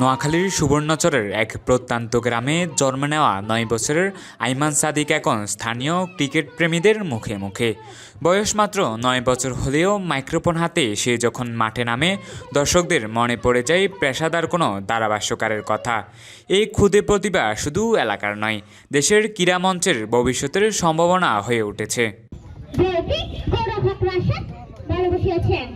নোয়াখালীর সুবর্ণচরের এক প্রত্যন্ত গ্রামে জন্ম নেওয়া নয় বছরের আইমান সাদিক এখন স্থানীয় ক্রিকেট প্রেমীদের মুখে মুখে। বয়স মাত্র নয় বছর হলেও মাইক্রোফোন হাতে সে যখন মাঠে নামে, দর্শকদের মনে পড়ে যায় পেশাদার কোনো ধারাভাষ্যকারের কথা। এই ক্ষুদে প্রতিভা শুধু এলাকার নয়, দেশের ক্রীড়া মঞ্চের ভবিষ্যতের সম্ভাবনা হয়ে উঠেছে বিরতি গৌরব রাশাদ ভালো বসিয়েছেন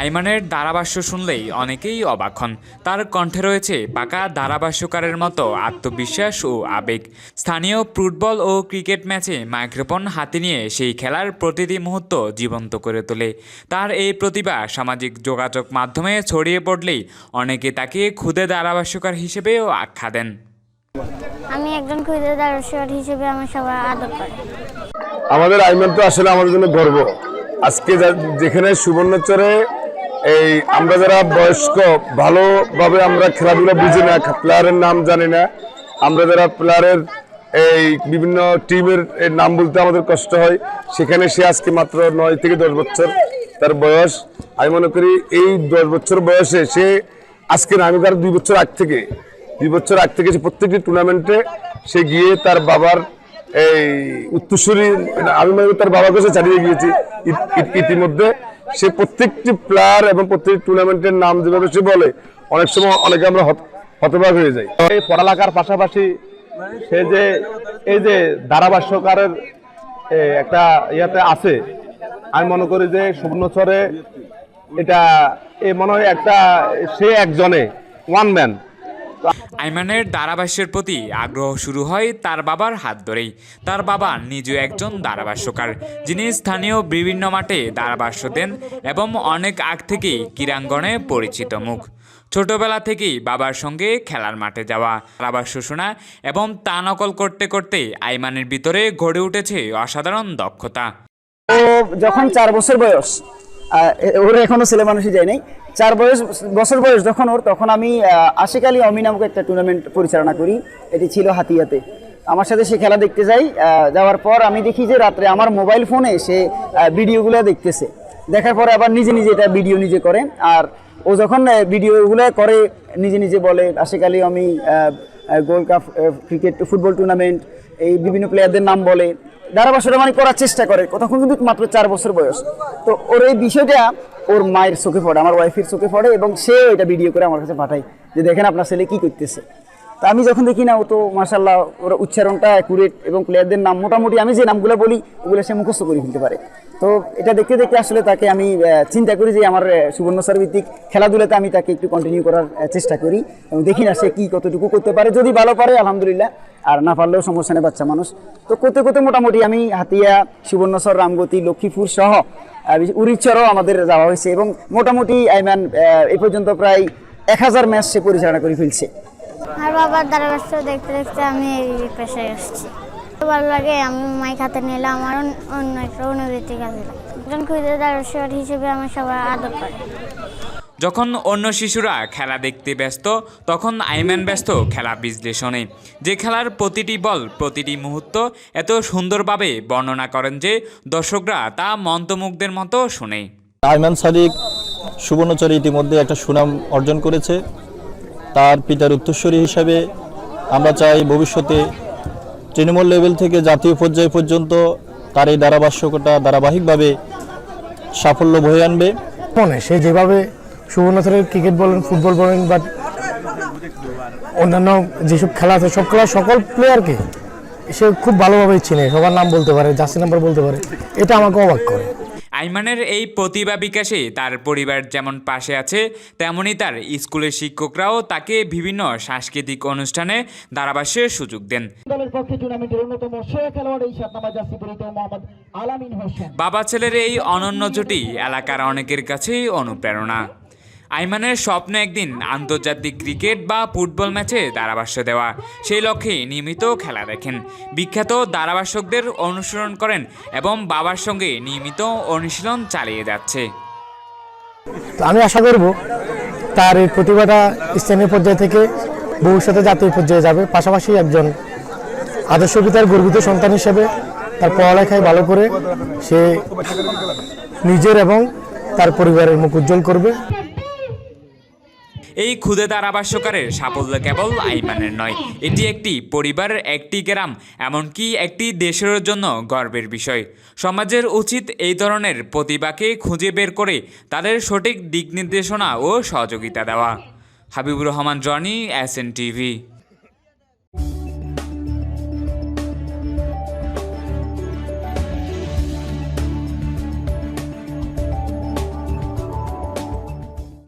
আইমানের ধারাভাষ্য শুনলেই অনেকেই অবাক হন। তার কণ্ঠে রয়েছে পাকা ধারাভাষ্যকারের মতো আত্মবিশ্বাস ও আবেগ। স্থানীয় ফুটবল ও ক্রিকেট ম্যাচে মাইক্রোফোন হাতে নিয়ে সেই খেলার প্রতিটি মুহূর্ত জীবন্ত করে তোলে। তার এই প্রতিভা সামাজিক যোগাযোগ মাধ্যমে ছড়িয়ে পড়লেই অনেকে তাকে খুদে ধারাভাষ্যকার হিসেবেও আখ্যা দেন। আমি একজন ক্ষুদ্র দর্শক হিসেবে আমার সবাই আদর করে। আমাদের আইমান তো আসলে আমাদের জন্য গর্ব। আজকে যেখানে সুবর্ণচরে এই আমরা যারা বয়স্ক, ভালোভাবে আমরা খেলাধুলা বুঝি না, প্লেয়ারের নাম জানি না। আমরা যারা প্লেয়ারের এই বিভিন্ন টিমের নাম বলতে আমাদের কষ্ট হয়, সেখানে সে আজকে মাত্র নয় থেকে দশ বছর তার বয়স। আমি মনে করি এই দশ বছর বয়সে সে আজকে না, আমি তার দুই বছর আগ থেকে, দুই বছর আগ থেকে সে প্রত্যেকটি টুর্নামেন্টে সে গিয়ে তার বাবার এই উত্তরসূরি, আমি মনে করি তার বাবার কাছে চালিয়ে গিয়েছি। ইতিমধ্যে সে প্রত্যেকটি প্লেয়ার এবং প্রত্যেকটি টুর্নামেন্টের নাম যেভাবে সে বলে, অনেক সময় অনেকে আমরা হত- হতবাক হয়ে যাই। এই পড়ালেখার পাশাপাশি সে যে, এই যে ধারাভাষ্যকারের একটা ইয়াতে আছে, আমি মনে করি যে সুবর্ণচরে এটা, এ মনে হয় একটা, সে একজনে ওয়ান ম্যান আইমানের ধারাভাষ্যের প্রতি আগ্রহ শুরু হয় তার বাবার হাত ধরেই। তার বাবা নিজেও একজন ধারাভাষ্যকার, যিনি স্থানীয় বিভিন্ন মাঠে ধারাভাষ্য দেন এবং অনেক আগ থেকেই ক্রীড়াঙ্গনে পরিচিত মুখ। ছোটবেলা থেকেই বাবার সঙ্গে খেলার মাঠে যাওয়া, ধারাভাষ্য শোনা এবং তা নকল করতে করতে আইমানের ভিতরে গড়ে উঠেছে অসাধারণ দক্ষতা। যখন চার বছর বয়স ওর এখনও ছেলে মানুষই যায় নাই। চার বয়স, বছর বয়স যখন ওর, তখন আমি আশিক আলী অমি নামক একটা টুর্নামেন্ট পরিচালনা করি। এটি ছিল হাতিয়াতে। আমার সাথে সে খেলা দেখতে যাই যাওয়ার পর আমি দেখি যে রাত্রে আমার মোবাইল ফোনে সে ভিডিওগুলো দেখতেছে। দেখার পরে আবার নিজে নিজে এটা ভিডিও নিজে করে। আর ও যখন ভিডিওগুলো করে, নিজে নিজে বলে, আশিক আলী, আমি gold cup cricket football tournament এই বিভিন্ন প্লেয়ারদের নাম বলে। ধারাভাষ্যটা মানে করার চেষ্টা করে। তখন কিন্তু মাত্র চার বছর বয়স। তো ওর এই বিষয়টা ওর মায়ের চোখে পড়ে, আমার ওয়াইফের চোখে পড়ে এবং সেও এটা ভিডিও করে আমার কাছে পাঠায় যে দেখেন আপনার ছেলে কী করতেছে। তা আমি যখন দেখি না, ও তো মার্শাল্লাহ ওর উচ্চারণটা অ্যাকুরেট এবং প্লেয়ারদের নাম মোটামুটি আমি যে নামগুলো বলি, ওগুলো সে মুখস্থ করে ফেলতে পারে। তো এটা দেখতে দেখতে আসলে তাকে আমি চিন্তা করি যে আমার সুবর্ণ স্যার ভিত্তিক খেলাধুলাতে আমি তাকে একটু কন্টিনিউ করার চেষ্টা করি। এবং দেখি না সে কী কতটুকু করতে পারে। যদি ভালো পারে, আলহামদুলিল্লাহ। আর না পারলেও সমস্যা নেই, বাচ্চা মানুষ। তো করতে করতে মোটামুটি আমি হাতিয়া সুবর্ণচর রামগতি, লক্ষ্মীপুর সহ উড়িচ্চরও আমাদের যাওয়া হয়েছে। এবং মোটামুটি আইম্যান এ পর্যন্ত প্রায় এক হাজার ম্যাচ সে পরিচালনা করে ফেলছে। আর বাবার ধারাভাষ্য দেখতে দেখতে আমি এই পেশায় আসছি। ভালো লাগে আমি মাইক হাতে নিলে আমার অন্য একটা অনুভূতি কাজে লাগে। একজন ক্ষুদ্র দর্শক হিসেবে আমার সবাই আদর করে। যখন অন্য শিশুরা খেলা দেখতে ব্যস্ত তখন আইম্যান ব্যস্ত খেলা বিশ্লেষণে। যে খেলার প্রতিটি বল প্রতিটি মুহূর্ত এত সুন্দরভাবে বর্ণনা করেন যে দর্শকরা তা মন্তমুগ্ধের মতো শোনে। আইমান সাদিক সুবর্ণচরে ইতিমধ্যে একটা সুনাম অর্জন করেছে। তার পিতার উত্তরস্বরী হিসাবে আমরা চাই ভবিষ্যতে তৃণমূল লেভেল থেকে জাতীয় পর্যায় পর্যন্ত তার এই ধারাভাষ্যকতা ধারাবাহিকভাবে সাফল্য বয়ে আনবে। মনে, সে যেভাবে সুবর্ণচরের ক্রিকেট বলেন, ফুটবল বলেন, বা অন্যান্য যেসব খেলা আছে, সব খেলা সকল প্লেয়ারকে সে খুব ভালোভাবে চিনে, সবার নাম বলতে পারে, জার্সি নাম্বার বলতে পারে। এটা আমাকে অবাক করে। আইমানের এই প্রতিভা বিকাশে তার পরিবার যেমন পাশে আছে তেমনি তার স্কুলের শিক্ষকরাও তাকে বিভিন্ন সাংস্কৃতিক অনুষ্ঠানে ধারাভাষ্যের সুযোগ দেন। দলের পক্ষে টুর্নামেন্টের অন্যতম সেরা খেলোয়াড় এই সাত নাম্বার জার্সি পরিহিত মোহাম্মদ আলামিন হোসেন। বাবা ছেলের এই অনন্য জুটি এলাকার অনেকের কাছেই অনুপ্রেরণা। আইমানের স্বপ্ন একদিন আন্তর্জাতিক ক্রিকেট বা ফুটবল ম্যাচে ধারাভাষ্য দেওয়া। সেই লক্ষ্যে নিয়মিত খেলা দেখেন। বিখ্যাত ধারাভাষ্যকদের অনুসরণ করেন এবং বাবার সঙ্গে নিয়মিত অনুশীলন চালিয়ে যাচ্ছে। আমি আশা করব তার এই প্রতিভাটা স্থানীয় পর্যায় থেকে ভবিষ্যতে জাতীয় পর্যায়ে যাবে। পাশাপাশি একজন আদর্শ পিতার গর্বিত সন্তান হিসেবে তার পড়ালেখায় ভালো করে সে নিজের এবং তার পরিবারের মুখ উজ্জ্বল করবে। এই ক্ষুদে ধারাভাষ্যকারের সাফল্য কেবল আইমানের নয়। এটি একটি পরিবারের একটি গ্রাম, এমনকি একটি দেশের জন্য গর্বের বিষয়। সমাজের উচিত এই ধরনের প্রতিভাকে খুঁজে বের করে তাদের সঠিক দিক নির্দেশনা ও সহযোগিতা দেওয়া। Habibur Rahman Jony S N TV